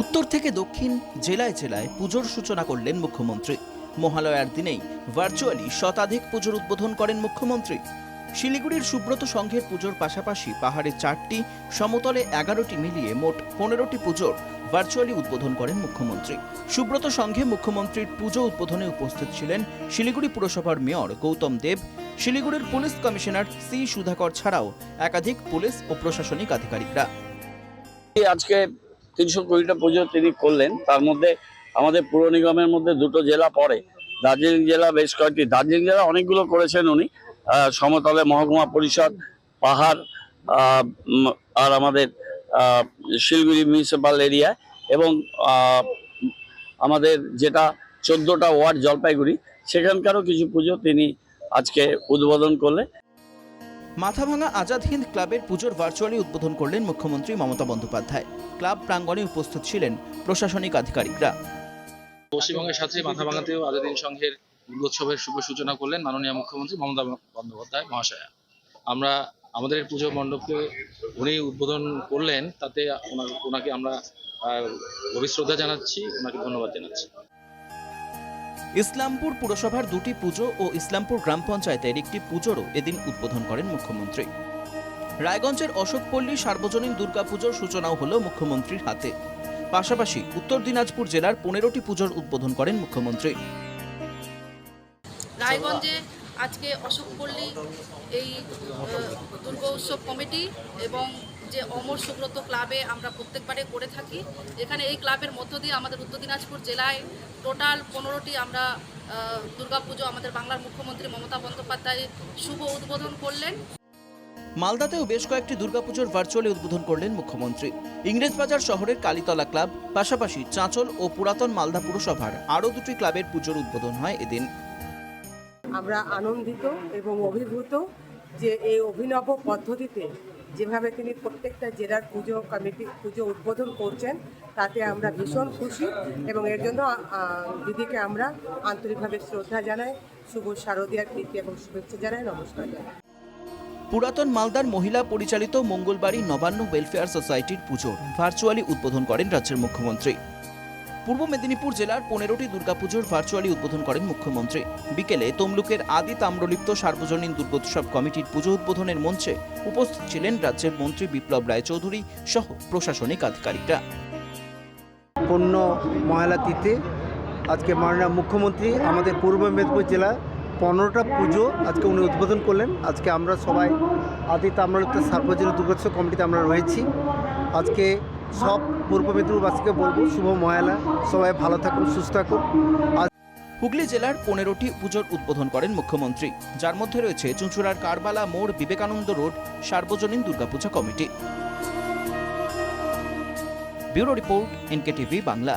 উত্তর থেকে দক্ষিণ জেলায় জেলায় পুজোর সূচনা করলেন মুখ্যমন্ত্রী। মহালয়ার দিনেই ভার্চুয়ালি শতাধিক পুজোর উদ্বোধন করেন মুখ্যমন্ত্রী। শিলিগুড়ির সুব্রত সংঘের পুজোর পাশাপাশি পাহাড়ে চারটি, সমতলে এগারোটি মিলিয়ে মোট পনেরোটি পুজোর ভার্চুয়ালি উদ্বোধন করেন মুখ্যমন্ত্রী। সুব্রত সংঘে মুখ্যমন্ত্রীর পুজো উদ্বোধনে উপস্থিত ছিলেন শিলিগুড়ি পুরসভার মেয়র গৌতম দেব। শিলিগুড়ির পুলিশ কমিশনার সি সুধাকর ছাড়াও একাধিক পুলিশ ও প্রশাসনিক আধিকারিকরা। আজকে তিনশো কোটিটা পুজো তিনি করলেন। তার মধ্যে আমাদের পুর নিগমের মধ্যে দুটো জেলা পড়ে। দার্জিলিং জেলা বেশ কয়েকটি। দার্জিলিং জেলা অনেকগুলো করেছেন উনি। সমতলে মহকুমা পরিষদ, পাহাড় আর আমাদের শিলিগুড়ি মিউনিসিপাল এরিয়া এবং আমাদের যেটা চোদ্দোটা ওয়ার্ড জলপাইগুড়ি, সেখানকারও কিছু পুজো তিনি আজকে উদ্বোধন করলেন। মাথাভাঙা আজাদ হিন্দ ক্লাবের পুজোর ভার্চুয়ালি উদ্বোধন করলেন মুখ্যমন্ত্রী মমতা বন্দ্যোপাধ্যায়। ক্লাব প্রাঙ্গণে উপস্থিত ছিলেন প্রশাসনিক আধিকারিকরা। পশ্চিমবঙ্গের সাথে মাথাভাঙাতেও আজাদিন সংঘের দুর্গোৎসবের শুভ সূচনা করলেন মাননীয় মুখ্যমন্ত্রী মমতা বন্দ্যোপাধ্যায় মহাশয়া। আমরা আমাদের পুজো মণ্ডপকে উনি উদ্বোধন করলেন, তাতে ওনাকে আমরা গভীর শ্রদ্ধা জানাচ্ছি, ওনাকে ধন্যবাদ জানাচ্ছি। ইসলামপুর পুরসভার দুটি পুজো ও ইসলামপুর গ্রাম পঞ্চায়েতের একটি পুজোরও এদিন উদ্বোধন করেন মুখ্যমন্ত্রী। রায়গঞ্জের অশোকপল্লী সার্বজনীন দুর্গাপুজোর সূচনাও হল মুখ্যমন্ত্রীর হাতে। পাশাপাশি উত্তর দিনাজপুর জেলার পনেরোটি পুজোর উদ্বোধন করেন মুখ্যমন্ত্রী। রায়গঞ্জে আজকে অশোকপল্লী এই দুর্গা উৎসব কমিটি এবং যে অমর সুব্রত ক্লাবে আমরা প্রত্যেকবারে করে থাকি। এখানে এই ক্লাবের মধ্য দিয়ে আমাদের উত্তর দিনাজপুর জেলায় টোটাল পনেরোটি আমরা দুর্গাপুজো আমাদের বাংলার মুখ্যমন্ত্রী মমতা বন্দ্যোপাধ্যায় শুভ উদ্বোধন করলেন। মালদাতেও বেশ কয়েকটি দুর্গাপুজোর ভার্চুয়ালি উদ্বোধন করলেন মুখ্যমন্ত্রী। ইংরেজবাজার শহরের কালীতলা ক্লাব পাশাপাশি চাঁচল ও পুরাতন মালদা পুরসভার আরও দুটি ক্লাবের পুজোর উদ্বোধন হয় এদিন। আমরা আনন্দিত এবং অভিভূত যে এই অভিনব পদ্ধতিতে যেভাবে তিনি প্রত্যেকটা জেলার পুজো কমিটি, পুজো উদ্বোধন করছেন, তাতে আমরা ভীষণ খুশি এবং এর জন্য দিদিকে আমরা আন্তরিকভাবে শ্রদ্ধা জানাই। শুভ শারদীয়ার প্রীতি এবং শুভেচ্ছা জানাই, নমস্কার জানাই। পুরাতন মালদার মহিলা পরিচালিত মঙ্গলবাড়ি নবান্ন ওয়েলফেয়ার সোসাইটির পুজোর ভার্চুয়ালি উদ্বোধন করেন রাজ্যের মুখ্যমন্ত্রী। পূর্ব মেদিনীপুর জেলার পনেরোটি দুর্গাপুজোর ভার্চুয়ালি উদ্বোধন করেন মুখ্যমন্ত্রী। বিকেলে তমলুকের আদি তাম্রলিপ্ত সার্বজনীন দুর্গোৎসব কমিটির পুজো উদ্বোধনের মঞ্চে উপস্থিত ছিলেন রাজ্যের মন্ত্রী বিপ্লব রায় চৌধুরী সহ প্রশাসনিক আধিকারিকরা। পূর্ণ মহালা তিথি আজকে মাননীয় মুখ্যমন্ত্রী আমাদের পূর্ব মেদিনীপুর জেলা পনেরোটা পুজো আজকে উনি উদ্বোধন করলেন। আজকে আমরা সবাই আদি তাম্রলিপ্ত সার্বজনীন দুর্গোৎসব কমিটিতে আমরা রয়েছি। আজকে সব পূর্ব মেদিনীপুরবাসীকে বলব, শুভ ময়লা সবাই ভালো থাকুন, সুস্থ থাকুন। হুগলি জেলার পনেরোটি পুজোর উদ্বোধন করেন মুখ্যমন্ত্রী। যার মধ্যে রয়েছে চুঁচুড়ার কারবালা মোড়, বিবেকানন্দ রোড, সার্বজনীন Durga Puja committee. Bureau report NK TV Bangla.